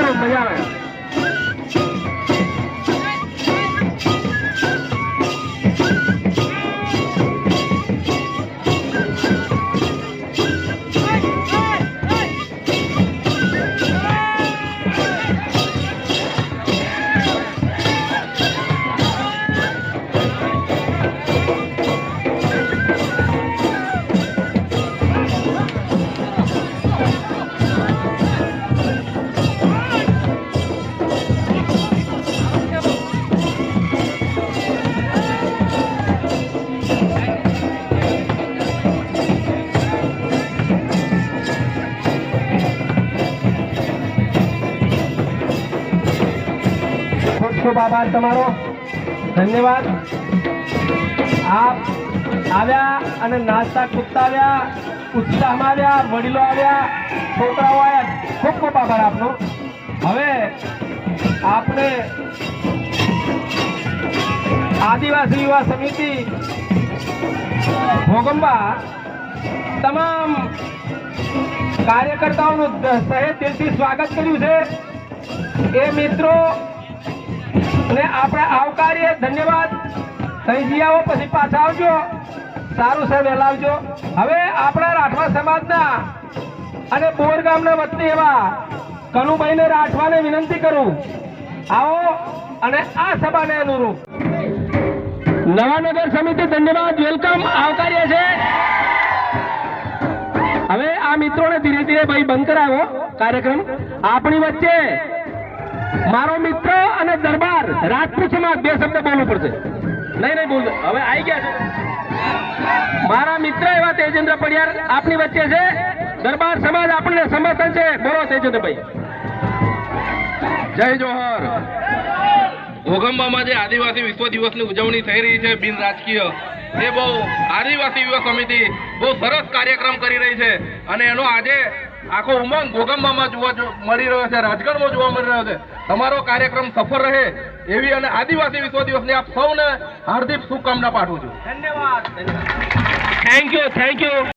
કરો લાઈવ કરો મજા ખૂબ આભાર તમારો. ધન્યવાદ. આપ આવ્યા અને નાસ્તા કૂદતા આવ્યા ઉત્સાહમાં આવ્યા, વડીલો આવ્યા, છોકરાઓ આવ્યા. ખૂબ ખૂબ આભાર આપનો. હવે આપને આદિવાસી યુવા સમિતિ, ભોગંબા, તમામ કાર્યકર્તાઓનું સહેજ દિલથી સ્વાગત કર્યું છે. એ મિત્રો ને આપણે આવકારીએ. ધન્યવાદ. આવો પછી પાછા આવજો. સારું સર વહેલા આવજો. હવે આપણા રાઠવા સમાજના અને બોર ગામના વતની એવા કનુભાઈને રાઠવાને વિનંતી કરું. આવો અને આ સભાને અનુરૂપ. નવાનગર સમિતિ ધન્યવાદ, વેલકમ આવકાર્ય છે. હવે આ મિત્રોને ધીરે ધીરે ભાઈ બંધ કરાવો કાર્યક્રમ. આપણી વચ્ચે મારો મિત્ર અને દરબાર રાજપૂત સમાજ બે શબ્દ બોલવું પડશે. નહીં નહીં, બોલ, હવે આવી ગયા છે. મારા મિત્ર એવા તેજેન્દ્ર પડિયાર આપની વચ્ચે છે. દરબાર સમાજ આપણને સમર્થન છે. બોલો, તેજેન્દ્રભાઈ. જય જોહર. ભોગંબામાં જે આદિવાસી વિશ્વ દિવસની ઉજવણી થઈ રહી છે, બિન રાજકીય, એ બહુ આદિવાસી યુવા સમિતિ બહુ સરસ કાર્યક્રમ કરી રહી છે. અને એનો આજે આખો ઉમંગ ભોગંબામાં જોવા મળી રહ્યો છે રાજગઢમાં જોવા મળી રહ્યો છે. તમારો કાર્યક્રમ સફળ રહે એવી અને આદિવાસી વિશ્વ દિવસની આપ સૌને હાર્દિક શુભકામના પાઠવું છું. ધન્યવાદ. Thank you thank you